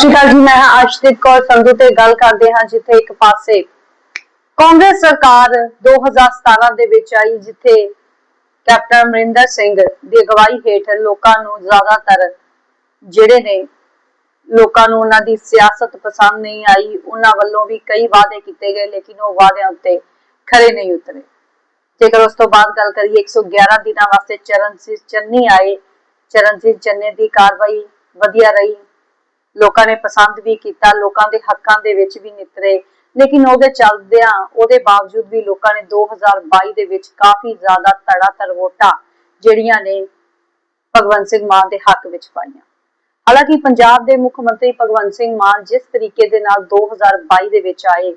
ਸ਼੍ਰੀ ਅਕਾਲ ਜੀ, ਮੈਂ ਹਾਂ ਅਰਸ਼ਦੀਪ ਕੌਰ ਸੰਧੂ ਤੇ ਗੱਲ ਕਰਦੇ ਹਾਂ ਜਿੱਥੇ ਇੱਕ ਪਾਸੇ ਕਾਂਗਰਸ ਸਰਕਾਰ 2017 ਦੇ ਵਿੱਚ ਆਈ, ਜਿੱਥੇ ਕੈਪਟਨ ਅਮਰਿੰਦਰ ਸਿੰਘ ਦੀ ਅਗਵਾਈ ਹੇਠ ਲੋਕਾਂ ਨੂੰ ਜ਼ਿਆਦਾਤਰ ਜਿਹੜੇ ਨੇ, ਲੋਕਾਂ ਨੂੰ ਉਹਨਾਂ ਦੀ ਸਿਆਸਤ ਪਸੰਦ ਨਹੀਂ ਆਈ, ਉਹਨਾਂ ਵੱਲੋਂ ਵੀ ਕਈ ਵਾਅਦੇ ਕੀਤੇ ਗਏ, ਲੇਕਿਨ ਉਹ ਵਾਅਦਿਆਂ ਉੱਤੇ ਖਰੇ ਨਹੀਂ ਉਤਰੇ। ਜੇਕਰ ਉਸ ਤੋਂ ਬਾਅਦ ਗੱਲ ਕਰੀਏ 111 ਦਿਨਾਂ ਵਾਸਤੇ ਚਰਨਜੀਤ ਚੰਨੀ ਆਏ। ਚਰਨਜੀਤ ਚੰਨੀ ਦੀ ਕਾਰਵਾਈ ਵਧੀਆ ਰਹੀ। ਲੋਕਾਂ ਨੇ ਪਸੰਦ ਵੀ ਕੀਤਾ, ਲੋਕਾਂ ਦੇ ਹੱਕਾਂ ਦੇ ਵਿੱਚ ਵੀ ਨਿਤਰੇ। ਲੇਕਿਨ ਉਹਦੇ ਚੱਲਦਿਆਂ, ਉਹਦੇ ਬਾਵਜੂਦ ਵੀ ਲੋਕਾਂ ਨੇ 2022 ਦੇ ਵਿੱਚ ਕਾਫੀ ਜ਼ਿਆਦਾ ਤੜਾਤੜ ਵੋਟਾਂ ਜਿਹੜੀਆਂ ਨੇ ਭਗਵੰਤ ਸਿੰਘ ਮਾਨ ਦੇ ਹੱਕ ਵਿੱਚ ਪਾਈਆਂ। ਹਾਲਾਂਕਿ ਪੰਜਾਬ ਦੇ ਮੁੱਖ ਮੰਤਰੀ ਭਗਵੰਤ ਸਿੰਘ ਮਾਨ ਜਿਸ ਤਰੀਕੇ ਦੇ ਨਾਲ 2022 ਦੇ ਵਿੱਚ ਆਏ,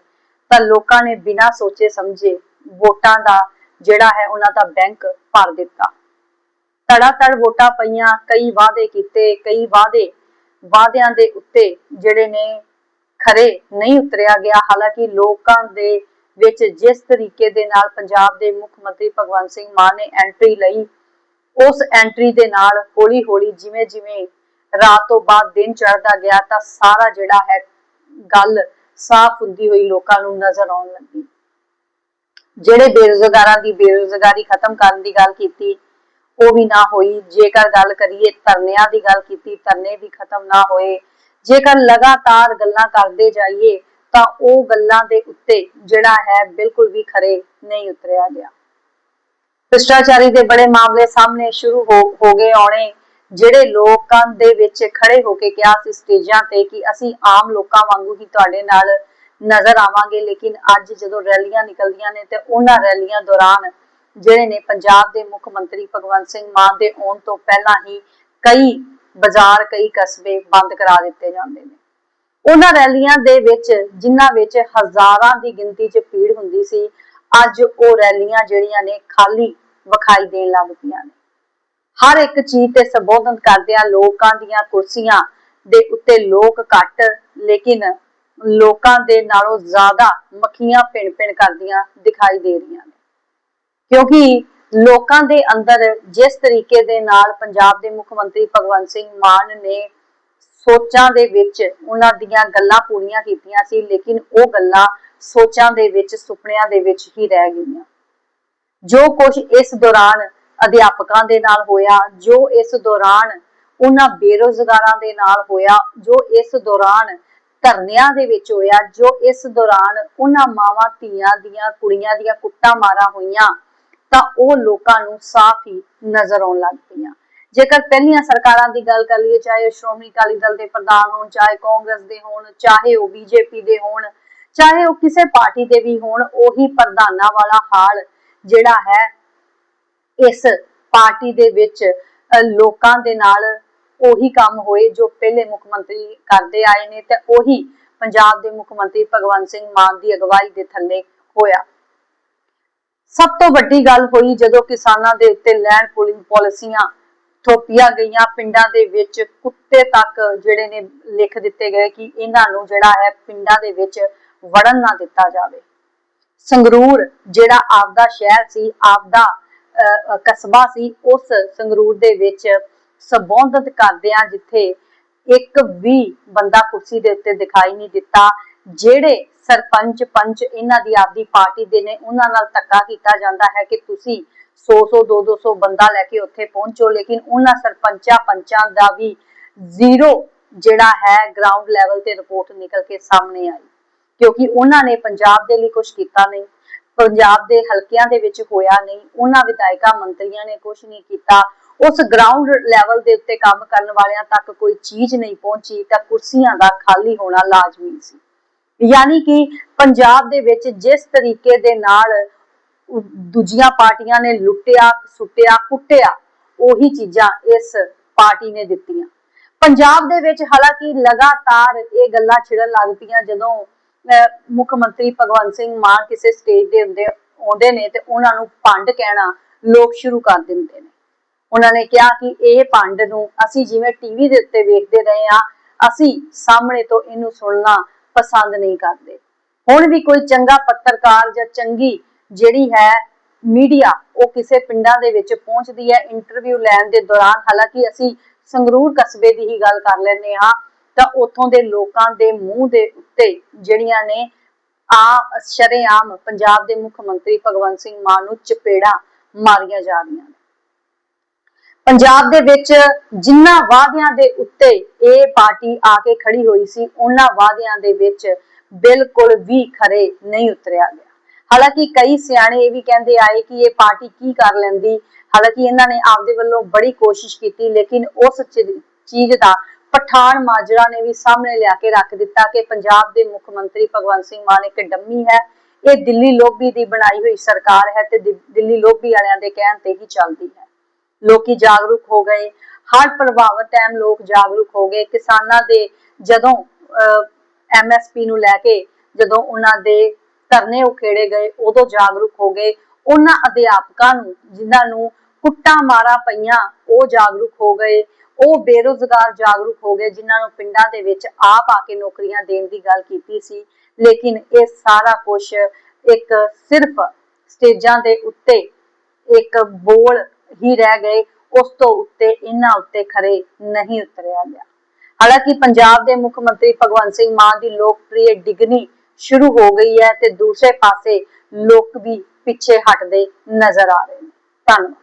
ਤਾਂ ਲੋਕਾਂ ਨੇ ਬਿਨਾਂ ਸੋਚੇ ਸਮਝੇ ਵੋਟਾਂ ਦਾ ਜਿਹੜਾ ਹੈ ਉਹਨਾਂ ਦਾ ਬੈਂਕ ਭਰ ਦਿੱਤਾ। ਤੜਾ ਤੜ ਵੋਟਾਂ ਪਈਆਂ, ਕਈ ਵਾਅਦੇ ਕੀਤੇ, ਕਈ ਵਾਅਦੇ ਵਾਅਦਿਆਂ ਦੇ ਉੱਤੇ ਜਿਹੜੇ ਨੇ ਖਰੇ ਨਹੀਂ ਉਤਰਿਆ ਗਿਆ। ਹਾਲਾਂਕਿ ਲੋਕਾਂ ਦੇ ਵਿੱਚ ਜਿਸ ਤਰੀਕੇ ਦੇ ਨਾਲ ਪੰਜਾਬ ਦੇ ਮੁੱਖ ਮੰਤਰੀ ਭਗਵੰਤ ਸਿੰਘ ਮਾਨ ਨੇ ਐਂਟਰੀ ਲਈ, ਉਸ ਐਂਟਰੀ ਦੇ ਨਾਲ ਹੌਲੀ ਹੌਲੀ ਜਿਵੇਂ ਜਿਵੇਂ ਰਾਤ ਤੋਂ ਬਾਅਦ ਦਿਨ ਚੜ੍ਹਦਾ ਗਿਆ, ਤਾਂ ਸਾਰਾ ਜਿਹੜਾ ਹੈ ਗੱਲ ਸਾਫ਼ ਹੁੰਦੀ ਹੋਈ ਲੋਕਾਂ ਨੂੰ ਨਜ਼ਰ ਆਉਣ ਲੱਗੀ। ਜਿਹੜੇ ਬੇਰੁਜ਼ਗਾਰਾਂ ਦੀ ਬੇਰੁਜ਼ਗਾਰੀ ਖਤਮ ਕਰਨ ਦੀ ਗੱਲ ਕੀਤੀ ਉਹ ਵੀ ਨਾ ਹੋਈ। ਜੇਕਰ ਗੱਲ ਕਰੀਏ ਧਰਨਿਆਂ ਦੀ ਗੱਲ ਕੀਤੀ, ਧਰਨੇ ਵੀ ਖਤਮ ਨਾ ਹੋਏ। ਜੇਕਰ ਲਗਾਤਾਰ ਗੱਲਾਂ ਕਰਦੇ ਜਾਈਏ, ਤਾਂ ਉਹ ਗੱਲਾਂ ਦੇ ਉੱਤੇ ਜਿਹੜਾ ਹੈ ਬਿਲਕੁਲ ਵੀ ਖਰੇ ਨਹੀਂ ਉਤਰਿਆ ਗਿਆ। ਭ੍ਰਿਸ਼ਟਾਚਾਰੀ ਦੇ ਬੜੇ ਮਾਮਲੇ ਸਾਹਮਣੇ ਸ਼ੁਰੂ ਹੋ ਹੋ ਗਏ ਆਉਣੇ। ਜਿਹੜੇ ਲੋਕਾਂ ਦੇ ਵਿੱਚ ਖੜੇ ਹੋ ਕੇ ਕਿਹਾ ਸੀ ਸਟੇਜਾਂ ਤੇ ਕਿ ਅਸੀਂ ਆਮ ਲੋਕਾਂ ਵਾਂਗੂ ਹੀ ਤੁਹਾਡੇ ਨਾਲ ਨਜ਼ਰ ਆਵਾਂਗੇ, ਲੇਕਿਨ ਅੱਜ ਜਦੋਂ ਰੈਲੀਆਂ ਨਿਕਲਦੀਆਂ ਨੇ ਤੇ ਉਹਨਾਂ ਰੈਲੀਆਂ ਦੌਰਾਨ ਜਿਹੜੇ ਨੇ ਪੰਜਾਬ ਦੇ ਮੁੱਖ ਮੰਤਰੀ ਭਗਵੰਤ ਸਿੰਘ ਮਾਨ ਦੇ ਆਉਣ ਤੋਂ ਪਹਿਲਾਂ ਹੀ ਕਈ ਬਾਜ਼ਾਰ, ਕਈ ਕਸਬੇ ਬੰਦ ਕਰਾ ਦਿੱਤੇ ਜਾਂਦੇ ਨੇ। ਉਹਨਾਂ ਰੈਲੀਆਂ ਦੇ ਵਿੱਚ, ਜਿਨ੍ਹਾਂ ਵਿੱਚ ਹਜ਼ਾਰਾਂ ਦੀ ਗਿਣਤੀ 'ਚ ਭੀੜ ਹੁੰਦੀ ਸੀ, ਅੱਜ ਉਹ ਰੈਲੀਆਂ ਜਿਹੜੀਆਂ ਨੇ ਖਾਲੀ ਵਿਖਾਈ ਦੇਣ ਲੱਗ ਪਈਆਂ ਨੇ। ਹਰ ਇੱਕ ਚੀਜ਼ ਤੇ ਸੰਬੋਧਨ ਕਰਦਿਆਂ ਲੋਕਾਂ ਦੀਆਂ ਕੁਰਸੀਆਂ ਦੇ ਉੱਤੇ ਲੋਕ ਘੱਟ, ਲੇਕਿਨ ਲੋਕਾਂ ਦੇ ਨਾਲੋਂ ਜ਼ਿਆਦਾ ਮੱਖੀਆਂ ਪਿਣ-ਪਿਣ ਕਰਦੀਆਂ ਦਿਖਾਈ ਦੇ ਰਹੀਆਂ ਨੇ। ਕਿਉਂਕਿ ਲੋਕਾਂ ਦੇ ਅੰਦਰ ਜਿਸ ਤਰੀਕੇ ਦੇ ਨਾਲ ਪੰਜਾਬ ਦੇ ਮੁੱਖ ਮੰਤਰੀ ਭਗਵੰਤ ਸਿੰਘ ਮਾਨ ਨੇ ਸੋਚਾਂ ਦੇ ਵਿੱਚ ਉਹਨਾਂ ਦੀਆਂ ਗੱਲਾਂ ਪੂਰੀਆਂ ਕੀਤੀਆਂ ਸੀ, ਲੇਕਿਨ ਉਹ ਗੱਲਾਂ ਸੋਚਾਂ ਦੇ ਵਿੱਚ, ਸੁਪਨਿਆਂ ਦੇ ਵਿੱਚ ਹੀ ਰਹਿ ਗਈਆਂ। ਜੋ ਕੁਝ ਇਸ ਦੌਰਾਨ ਅਧਿਆਪਕਾਂ ਦੇ ਨਾਲ ਹੋਇਆ, ਜੋ ਇਸ ਦੌਰਾਨ ਉਹਨਾਂ ਬੇਰੋਜ਼ਗਾਰਾਂ ਦੇ ਨਾਲ ਹੋਇਆ, ਜੋ ਇਸ ਦੌਰਾਨ ਧਰਨਿਆਂ ਦੇ ਵਿੱਚ ਹੋਇਆ, ਜੋ ਇਸ ਦੌਰਾਨ ਉਹਨਾਂ ਮਾਵਾਂ, ਧੀਆਂ ਦੀਆਂ, ਕੁੜੀਆਂ ਦੀਆਂ ਕੁੱਟਾਂ ਮਾਰਾਂ ਹੋਈਆਂ ਤਾਂ ਉਹ ਲੋਕਾਂ ਨੂੰ ਸਾਫ਼ ਹੀ ਨਜ਼ਰ ਆਉਣ ਲੱਗ ਪਈਆਂ। ਜੇਕਰ ਪਹਿਲੀਆਂ ਸਰਕਾਰਾਂ ਦੀ ਗੱਲ ਕਰ ਲਈਏ, ਚਾਹੇ ਸ਼੍ਰੋਮਣੀ ਅਕਾਲੀ ਦਲ ਦੇ ਪ੍ਰਧਾਨ ਹੋਣ, ਚਾਹੇ ਕਾਂਗਰਸ ਦੇ ਹੋਣ, ਚਾਹੇ ਉਹ ਬੀਜੇਪੀ ਦੇ ਹੋਣ, ਚਾਹੇ ਉਹ ਕਿਸੇ ਪਾਰਟੀ ਦੇ ਵੀ ਹੋਣ, ਉਹੀ ਪ੍ਰਧਾਨਾਂ ਵਾਲਾ ਹਾਲ ਜਿਹੜਾ ਹੈ, ਇਸ ਪਾਰਟੀ ਦੇ ਵਿੱਚ ਲੋਕਾਂ ਦੇ ਨਾਲ ਉਹੀ ਕੰਮ ਹੋਏ ਜੋ ਪਹਿਲੇ ਮੁੱਖ ਮੰਤਰੀ ਕਰਦੇ ਆਏ ਨੇ ਤੇ ਉਹੀ ਪੰਜਾਬ ਦੇ ਮੁੱਖ ਮੰਤਰੀ ਭਗਵੰਤ ਸਿੰਘ ਮਾਨ ਦੀ ਅਗਵਾਈ ਦੇ ਥੱਲੇ ਹੋਇਆ। ਸਭ ਤੋਂ ਵੱਡੀ ਗੱਲ ਹੋਈ ਜਦੋਂ ਕਿਸਾਨਾਂ ਦੇ ਉੱਤੇ ਲੈਂਡ ਪੂਲਿੰਗ ਪਾਲਿਸੀਆਂ ਥੋਪੀਆਂ ਗਈਆਂ। ਪਿੰਡਾਂ ਦੇ ਵਿੱਚ ਕੁੱਤੇ ਤੱਕ ਜਿਹੜੇ ਨੇ ਲਿਖ ਦਿੱਤੇ ਗਏ ਕਿ ਇਹਨਾਂ ਨੂੰ ਜਿਹੜਾ ਹੈ ਪਿੰਡਾਂ ਦੇ ਵਿੱਚ ਵੜਨ ਨਾ ਦਿੱਤਾ ਜਾਵੇ। ਸੰਗਰੂਰ, ਜਿਹੜਾ ਆਪਦਾ ਸ਼ਹਿਰ ਸੀ, ਆਪਦਾ ਕਸਬਾ ਸੀ, ਉਸ ਸੰਗਰੂਰ ਦੇ ਵਿੱਚ ਸੰਬੋਧਿਤ ਕਰਦਿਆਂ ਜਿੱਥੇ ਇੱਕ ਵੀ ਬੰਦਾ ਕੁਰਸੀ ਦੇ ਉੱਤੇ ਦਿਖਾਈ ਨਹੀਂ ਦਿੱਤਾ, ਜਿਹੜੇ ਸਰਪੰਚ ਪੰਚ ਇਹਨਾਂ ਦੀ ਆਪਦੀ ਪਾਰਟੀ ਦੇ ਨੇ, ਉਹਨਾਂ ਨਾਲ ਧੱਕਾ ਕੀਤਾ ਜਾਂਦਾ ਹੈ ਕਿ ਤੁਸੀਂ 100 100 200 200 ਬੰਦਾ ਲੈ ਕੇ ਉੱਥੇ ਪਹੁੰਚੋ, ਲੇਕਿਨ ਉਹਨਾਂ ਸਰਪੰਚਾਂ ਪੰਚਾਂ ਦਾ ਵੀ ਜ਼ੀਰੋ ਜਿਹੜਾ ਹੈ ਗਰਾਊਂਡ ਲੈਵਲ ਤੇ ਰਿਪੋਰਟ ਨਿਕਲ ਕੇ ਸਾਹਮਣੇ ਆਈ। ਕਿਉਂਕਿ ਉਹਨਾਂ ਨੇ ਪੰਜਾਬ ਦੇ ਲਈ ਕੁਝ ਕੀਤਾ ਨਹੀਂ, ਪੰਜਾਬ ਦੇ ਹਲਕਿਆਂ ਦੇ ਵਿੱਚ ਹੋਇਆ ਨਹੀਂ, ਉਹਨਾਂ ਵਿਧਾਇਕਾਂ ਮੰਤਰੀਆਂ ਨੇ ਕੁਝ ਨਹੀਂ ਕੀਤਾ। ਉਸ ਗਰਾਊਂਡ ਲੈਵਲ ਦੇ ਉੱਤੇ ਕੰਮ ਕਰਨ ਵਾਲਿਆਂ ਤੱਕ ਕੋਈ ਚੀਜ਼ ਨਹੀਂ ਪਹੁੰਚੀ ਤਾਂ ਕੁਰਸੀਆਂ ਦਾ ਖਾਲੀ ਹੋਣਾ ਲਾਜ਼ਮੀ ਸੀ। ਯਾਨੀ ਕਿ ਪੰਜਾਬ ਦੇ ਵਿੱਚ ਜਿਸ ਤਰੀਕੇ ਦੇ ਨਾਲ ਦੂਜੀਆਂ ਪਾਰਟੀਆਂ ਨੇ ਲੁੱਟਿਆ, ਸੁੱਟਿਆ, ਕੁੱਟਿਆ, ਉਹੀ ਚੀਜ਼ਾਂ ਇਸ ਪਾਰਟੀ ਨੇ ਦਿੱਤੀਆਂ। ਪੰਜਾਬ ਦੇ ਵਿੱਚ ਹਾਲਾਂਕਿ ਲਗਾਤਾਰ ਇਹ ਗੱਲਾਂ ਛਿੜਨ ਲੱਗ ਪਈਆਂ ਜਦੋਂ ਮੁੱਖ ਮੰਤਰੀ ਭਗਵੰਤ ਸਿੰਘ ਮਾਨ ਕਿਸੇ ਸਟੇਜ ਦੇ ਹੁੰਦੇ, ਆਉਂਦੇ ਨੇ ਤੇ ਉਹਨਾਂ ਨੂੰ ਪੰਡ ਕਹਿਣਾ ਲੋਕ ਸ਼ੁਰੂ ਕਰ ਦਿੰਦੇ ਨੇ। ਉਹਨਾਂ ਨੇ ਕਿਹਾ ਕਿ ਇਹ ਪੰਡ ਨੂੰ ਅਸੀਂ ਜਿਵੇਂ ਟੀਵੀ ਦੇ ਉੱਤੇ ਵੇਖਦੇ ਰਹੇ ਆ ਅਸੀਂ ਸਾਹਮਣੇ ਤੋਂ ਇਹਨੂੰ ਸੁਣਨਾ ਪਸੰਦ ਨਹੀਂ ਕਰਦੇ। ਹੁਣ ਵੀ ਕੋਈ ਚੰਗਾ ਪੱਤਰਕਾਰ ਜਾਂ ਚੰਗੀ ਜਿਹੜੀ ਹੈ ਮੀਡੀਆ, ਉਹ ਕਿਸੇ ਪਿੰਡਾਂ ਦੇ ਵਿੱਚ ਪਹੁੰਚਦੀ ਹੈ ਇੰਟਰਵਿਊ ਲੈਣ ਦੇ ਦੌਰਾਨ। ਹਾਲਾਂਕਿ ਅਸੀਂ ਸੰਗਰੂਰ ਕਸਬੇ ਦੀ ਹੀ ਗੱਲ ਕਰ ਲੈਂਦੇ ਹਾਂ, ਤਾਂ ਉੱਥੋਂ ਦੇ ਲੋਕਾਂ ਦੇ ਮੂੰਹ ਦੇ ਉੱਤੇ ਜਿਹੜੀਆਂ ਨੇ ਆ ਸ਼ਰੇਆਮ ਪੰਜਾਬ ਦੇ ਮੁੱਖ ਮੰਤਰੀ ਭਗਵੰਤ ਸਿੰਘ ਮਾਨ ਨੂੰ ਚਪੇੜਾ ਮਾਰੀਆਂ ਜਾ ਰਹੀਆਂ ਨੇ। ਪੰਜਾਬ ਦੇ ਵਿੱਚ ਜਿਨ੍ਹਾਂ ਵਾਅਦਿਆਂ ਦੇ ਉੱਤੇ ਇਹ ਪਾਰਟੀ ਆ ਕੇ ਖੜੀ ਹੋਈ ਸੀ, ਉਹਨਾਂ ਵਾਅਦਿਆਂ ਦੇ ਵਿੱਚ ਬਿਲਕੁਲ ਵੀ ਖਰੇ ਨਹੀਂ ਉਤਰਿਆ ਗਿਆ। ਹਾਲਾਂਕਿ ਕਈ ਸਿਆਣੇ ਇਹ ਵੀ ਕਹਿੰਦੇ ਆਏ ਕਿ ਇਹ ਪਾਰਟੀ ਕੀ ਕਰ ਲੈਂਦੀ, ਹਾਲਾਂਕਿ ਇਹਨਾਂ ਨੇ ਆਪਦੇ ਵੱਲੋਂ ਬੜੀ ਕੋਸ਼ਿਸ਼ ਕੀਤੀ, ਲੇਕਿਨ ਉਸ ਚੀਜ਼ ਦਾ ਪਠਾਨ ਮਾਜਰਾ ਨੇ ਵੀ ਸਾਹਮਣੇ ਲਿਆ ਕੇ ਰੱਖ ਦਿੱਤਾ ਕਿ ਪੰਜਾਬ ਦੇ ਮੁੱਖ ਮੰਤਰੀ ਭਗਵੰਤ ਸਿੰਘ ਮਾਨ ਇੱਕ ਡੰਮੀ ਹੈ। ਇਹ ਦਿੱਲੀ ਲੋਬੀ ਦੀ ਬਣਾਈ ਹੋਈ ਸਰਕਾਰ ਹੈ ਤੇ ਦਿੱਲੀ ਲੋਬੀ ਵਾਲਿਆਂ ਦੇ ਕਹਿਣ ਤੇ ਹੀ ਚੱਲਦੀ ਹੈ। ਲੋਕੀ ਜਾਗਰੂਕ ਹੋ ਗਏ। ਹਰ ਪ੍ਰਭਾਵਿਤ ਟਾਈਮ ਲੋਕ ਜਾਗਰੂਕ ਹੋ ਗਏ। ਕਿਸਾਨਾਂ ਦੇ ਜਦੋਂ ਐਮਐਸਪੀ ਨੂੰ ਲੈ ਕੇ ਜਦੋਂ ਉਹਨਾਂ ਦੇ ਧਰਨੇ ਉਖੇੜੇ ਗਏ, ਉਦੋਂ ਜਾਗਰੂਕ ਹੋ ਗਏ। ਉਹਨਾਂ ਅਧਿਆਪਕਾਂ ਨੂੰ, ਜਿਨ੍ਹਾਂ ਨੂੰ ਕੁੱਟਾਂ ਮਾਰਾਂ ਪਈਆਂ, ਉਹ ਜਾਗਰੂਕ ਹੋ ਗਏ। ਉਹ ਬੇਰੋਜ਼ਗਾਰ ਜਾਗਰੂਕ ਹੋ ਗਏ, ਜਿਨ੍ਹਾਂ ਨੂੰ ਪਿੰਡਾਂ ਦੇ ਵਿੱਚ ਆਪ ਆ ਕੇ ਨੌਕਰੀਆਂ ਦੇਣ ਦੀ ਗੱਲ ਕੀਤੀ ਸੀ। ਲੇਕਿਨ ਇਹ ਸਾਰਾ ਕੁਝ ਇੱਕ ਸਿਰਫ ਸਟੇਜਾਂ ਦੇ ਉੱਤੇ ਇੱਕ ਬੋਲ ਹੀ ਰਹਿ ਗਏ, ਉਸ ਤੋਂ ਉੱਤੇ ਇਹਨਾਂ ਉੱਤੇ ਖਰੇ ਨਹੀਂ ਉਤਰਿਆ ਗਿਆ। ਹਾਲਾਂਕਿ ਪੰਜਾਬ ਦੇ ਮੁੱਖ ਮੰਤਰੀ ਭਗਵੰਤ ਸਿੰਘ ਮਾਨ ਦੀ ਲੋਕਪ੍ਰਿਯ ਡਿਗਨੀ ਸ਼ੁਰੂ ਹੋ ਗਈ ਹੈ ਤੇ ਦੂਸਰੇ ਪਾਸੇ ਲੋਕ ਵੀ ਪਿੱਛੇ ਹਟਦੇ ਨਜ਼ਰ ਆ ਰਹੇ ਨੇ। ਧੰਨਵਾਦ।